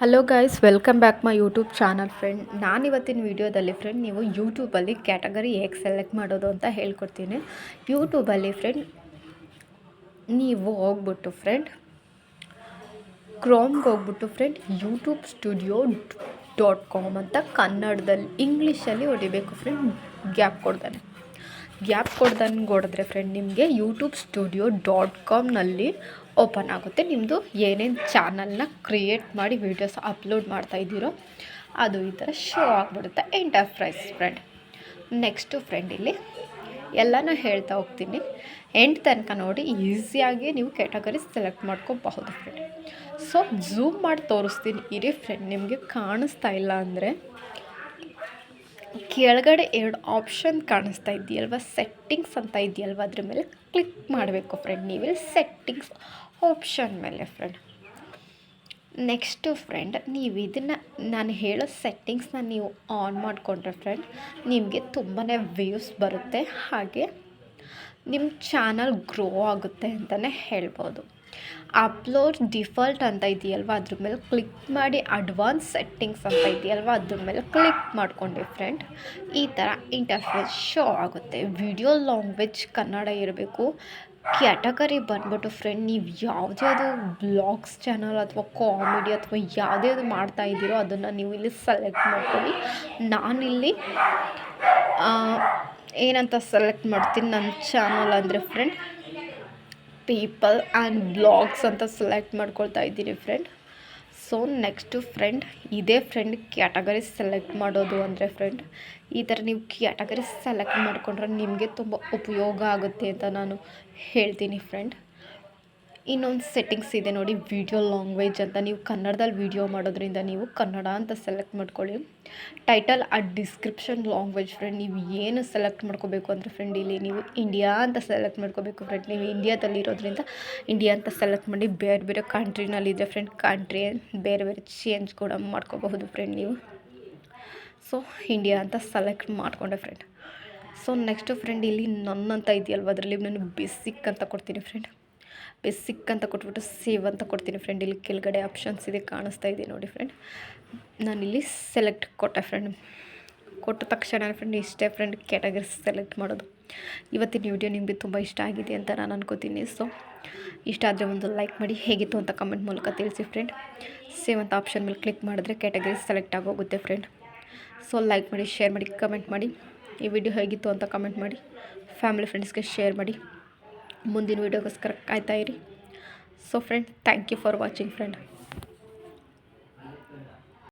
Hello guys welcome back my YouTube channel friend ನಾನು ಇವತ್ತಿನ ವೀಡಿಯೋದಲ್ಲಿ ಫ್ರೆಂಡ್ ನೀವು ಯೂಟ್ಯೂಬಲ್ಲಿ ಕ್ಯಾಟಗರಿ ಹೇಗೆ ಸೆಲೆಕ್ಟ್ ಮಾಡೋದು ಅಂತ ಹೇಳ್ಕೊಡ್ತೀನಿ. ಯೂಟ್ಯೂಬಲ್ಲಿ ಫ್ರೆಂಡ್ ನೀವು ಹೋಗ್ಬಿಟ್ಟು ಫ್ರೆಂಡ್ ಕ್ರೋಮ್ಗೆ ಹೋಗ್ಬಿಟ್ಟು friend YouTube studio dot com ಅಂತ ಕನ್ನಡದಲ್ಲಿ ಇಂಗ್ಲೀಷಲ್ಲಿ ಹೊಡಿಬೇಕು ಫ್ರೆಂಡ್ ಗ್ಯಾಪ್ ಕೊಡ್ದಾನೆ ಗ್ಯಾಪ್ ಕೊಡ್ದಂಗೆ ಹೊಡೆದ್ರೆ ಫ್ರೆಂಡ್ ನಿಮಗೆ ಯೂಟ್ಯೂಬ್ ಸ್ಟುಡಿಯೋ ಡಾಟ್ ಕಾಮ್ನಲ್ಲಿ ಓಪನ್ ಆಗುತ್ತೆ. ನಿಮ್ಮದು ಏನೇನು ಚಾನಲ್ನ ಕ್ರಿಯೇಟ್ ಮಾಡಿ ವೀಡಿಯೋಸ್ ಅಪ್ಲೋಡ್ ಮಾಡ್ತಾ ಇದ್ದೀರೋ ಅದು ಈ ಥರ ಶೋ ಆಗಿಬಿಡುತ್ತೆ. ಎಂಟರ್ಪ್ರೈಸ್ ಫ್ರೆಂಡ್ ನೆಕ್ಸ್ಟು ಫ್ರೆಂಡ್ ಇಲ್ಲಿ. ಎಲ್ಲನೂ ಹೇಳ್ತಾ ಹೋಗ್ತೀನಿ. ಎಂಡ್ ತನಕ ನೋಡಿ ಈಸಿಯಾಗಿ ನೀವು ಕ್ಯಾಟಗರಿ ಸೆಲೆಕ್ಟ್ ಮಾಡ್ಕೋಬಹುದು ಫ್ರೆಂಡ್ ಸೊ ಝೂಮ್ ಮಾಡಿ ತೋರಿಸ್ತೀನಿ. ಇರಿ ಫ್ರೆಂಡ್ ನಿಮಗೆ ಕಾಣಿಸ್ತಾ ಇಲ್ಲ ಅಂದರೆ ಕೆಳಗಡೆ ಎರಡು ಆಪ್ಷನ್ ಕಾಣಿಸ್ತಾ ಇದೆಯಲ್ವ? ಸೆಟ್ಟಿಂಗ್ಸ್ ಅಂತ ಇದೆಯಲ್ವ? ಅದ್ರ ಮೇಲೆ ಕ್ಲಿಕ್ ಮಾಡಬೇಕು ಫ್ರೆಂಡ್ ನೀವಿಲ್ಲಿ ಸೆಟ್ಟಿಂಗ್ಸ್ ಆಪ್ಷನ್ ಮೇಲೆ ಫ್ರೆಂಡ್ ನೆಕ್ಸ್ಟು ಫ್ರೆಂಡ್ ನೀವು ಇದನ್ನು, ನಾನು ಹೇಳೋ ಸೆಟ್ಟಿಂಗ್ಸ್ನ ನೀವು ಆನ್ ಮಾಡಿಕೊಂಡ್ರೆ ಫ್ರೆಂಡ್ ನಿಮಗೆ ತುಂಬಾ ವ್ಯೂಸ್ ಬರುತ್ತೆ. ಹಾಗೆ ನಿಮ್ಮ ಚಾನಲ್ ಗ್ರೋ ಆಗುತ್ತೆ ಅಂತಲೇ ಹೇಳ್ಬೋದು. ಅಪ್ಲೋಡ್ ಡಿಫಾಲ್ಟ್ ಅಂತ ಇದೆಯಲ್ವ ಅದ್ರ ಮೇಲೆ ಕ್ಲಿಕ್ ಮಾಡಿ ಅಡ್ವಾನ್ಸ್ ಸೆಟ್ಟಿಂಗ್ಸ್ ಅಂತ ಇದೆಯಲ್ವ ಅದ್ರ ಮೇಲೆ ಕ್ಲಿಕ್ ಮಾಡ್ಕೊಂಡೆ ಫ್ರೆಂಡ್ ಈ ಥರ ಇಂಟರ್ಫೇಸ್ ಶೋ ಆಗುತ್ತೆ. ವಿಡಿಯೋ ಲ್ಯಾಂಗ್ವೇಜ್ ಕನ್ನಡ ಇರಬೇಕು. ಕ್ಯಾಟಗರಿ ಬಂದ್ಬಿಟ್ಟು ಫ್ರೆಂಡ್ ನೀವು ಯಾವುದ್ಯಾವುದು ಬ್ಲಾಗ್ಸ್ ಚಾನಲ್ ಅಥವಾ ಕಾಮಿಡಿ ಅಥವಾ ಯಾವುದ್ಯಾವುದು ಮಾಡ್ತಾ ಇದ್ದೀರೋ ಅದನ್ನು ನೀವು ಇಲ್ಲಿ ಸೆಲೆಕ್ಟ್ ಮಾಡ್ಕೊಳ್ಳಿ. ನಾನಿಲ್ಲಿ ಏನಂತ ಸೆಲೆಕ್ಟ್ ಮಾಡ್ತೀನಿ? ನನ್ನ ಚಾನಲ್ ಅಂದರೆ ಫ್ರೆಂಡ್ ಪೀಪಲ್ ಆ್ಯಂಡ್ ಬ್ಲಾಗ್ಸ್ ಅಂತ ಸೆಲೆಕ್ಟ್ ಮಾಡ್ಕೊಳ್ತಾ ಇದ್ದೀನಿ ಫ್ರೆಂಡ್ ಸೊ ನೆಕ್ಸ್ಟು ಫ್ರೆಂಡ್ ಇದೇ ಫ್ರೆಂಡ್ ಕ್ಯಾಟಗರಿ ಸೆಲೆಕ್ಟ್ ಮಾಡೋದು ಅಂದರೆ ಫ್ರೆಂಡ್ ಈ ಥರ ನೀವು ಕ್ಯಾಟಗರಿ ಸೆಲೆಕ್ಟ್ ಮಾಡಿಕೊಂಡ್ರೆ ನಿಮಗೆ ತುಂಬ ಉಪಯೋಗ ಆಗುತ್ತೆ ಅಂತ ನಾನು ಹೇಳ್ತೀನಿ ಫ್ರೆಂಡ್ ಇನ್ನೊಂದು ಸೆಟ್ಟಿಂಗ್ಸ್ ಇದೆ ನೋಡಿ ವಿಡಿಯೋ ಲ್ಯಾಂಗ್ವೇಜ್ ಅಂತ. ನೀವು ಕನ್ನಡದಲ್ಲಿ ವಿಡಿಯೋ ಮಾಡೋದ್ರಿಂದ ನೀವು ಕನ್ನಡ ಅಂತ ಸೆಲೆಕ್ಟ್ ಮಾಡ್ಕೊಳ್ಳಿ. ಟೈಟಲ್ ಆ ಡಿಸ್ಕ್ರಿಪ್ಷನ್ ಲ್ಯಾಂಗ್ವೇಜ್ ಫ್ರೆಂಡ್ ನೀವು ಏನು ಸೆಲೆಕ್ಟ್ ಮಾಡ್ಕೋಬೇಕು ಅಂದರೆ ಫ್ರೆಂಡ್ ಇಲ್ಲಿ ನೀವು ಇಂಡಿಯಾ ಅಂತ ಸೆಲೆಕ್ಟ್ ಮಾಡ್ಕೋಬೇಕು ಫ್ರೆಂಡ್ ನೀವು ಇಂಡಿಯಾದಲ್ಲಿರೋದ್ರಿಂದ ಇಂಡಿಯಾ ಅಂತ ಸೆಲೆಕ್ಟ್ ಮಾಡಿ, ಬೇರೆ ಬೇರೆ ಕಂಟ್ರಿನಲ್ಲಿದ್ದರೆ ಫ್ರೆಂಡ್ ಕಂಟ್ರಿ ಬೇರೆ ಬೇರೆ ಚೇಂಜ್ ಕೂಡ ಮಾಡ್ಕೋಬಹುದು ಫ್ರೆಂಡ್ ನೀವು. ಸೊ ಇಂಡಿಯಾ ಅಂತ ಸೆಲೆಕ್ಟ್ ಮಾಡಿಕೊಂಡೆ ಫ್ರೆಂಡ್ ಸೊ ನೆಕ್ಸ್ಟು ಫ್ರೆಂಡ್ ಇಲ್ಲಿ ನನ್ನಂತ ಇದೆಯಲ್ವ? ಅದರಲ್ಲಿ ನಾನು ಬೇಸಿಕ್ ಅಂತ ಕೊಡ್ತೀನಿ ಫ್ರೆಂಡ್ ಬೇಸಿಕ್ ಅಂತ ಕೊಟ್ಬಿಟ್ಟು ಸೇವ್ ಅಂತ ಕೊಡ್ತೀನಿ ಫ್ರೆಂಡ್ ಇಲ್ಲಿ ಕೆಳಗಡೆ ಆಪ್ಷನ್ಸ್ ಇದೆ, ಕಾಣಿಸ್ತಾ ಇದೆ ನೋಡಿ ಫ್ರೆಂಡ್ ನಾನಿಲ್ಲಿ ಸೆಲೆಕ್ಟ್ ಕೊಟ್ಟೆ ಫ್ರೆಂಡ್ ಕೊಟ್ಟ ತಕ್ಷಣ ಫ್ರೆಂಡ್ ಇಷ್ಟೇ ಫ್ರೆಂಡ್ ಕ್ಯಾಟಗರಿ ಸೆಲೆಕ್ಟ್ ಮಾಡೋದು. ಇವತ್ತಿನ ವಿಡಿಯೋ ನಿಮಗೆ ತುಂಬ ಇಷ್ಟ ಆಗಿದೆ ಅಂತ ನಾನು ಅನ್ಕೋತೀನಿ. ಸೊ ಇಷ್ಟ ಆದರೆ ಒಂದು ಲೈಕ್ ಮಾಡಿ, ಹೇಗಿತ್ತು ಅಂತ ಕಮೆಂಟ್ ಮೂಲಕ ತಿಳಿಸಿ ಫ್ರೆಂಡ್ ಸೇವ್ ಅಂತ ಆಪ್ಷನ್ ಮೇಲೆ ಕ್ಲಿಕ್ ಮಾಡಿದ್ರೆ ಕ್ಯಾಟಗರಿ ಸೆಲೆಕ್ಟ್ ಆಗೋಗುತ್ತೆ ಫ್ರೆಂಡ್ ಸೊ ಲೈಕ್ ಮಾಡಿ ಶೇರ್ ಮಾಡಿ ಕಮೆಂಟ್ ಮಾಡಿ. ಈ ವಿಡಿಯೋ ಹೇಗಿತ್ತು ಅಂತ ಕಮೆಂಟ್ ಮಾಡಿ. ಫ್ಯಾಮಿಲಿ ಫ್ರೆಂಡ್ಸ್ಗೆ ಶೇರ್ ಮಾಡಿ. ಮುಂದಿನ ವೀಡಿಯೋಗೋಸ್ಕರ ಕಾಯ್ತಾಯಿರಿ so friend thank you for watching friend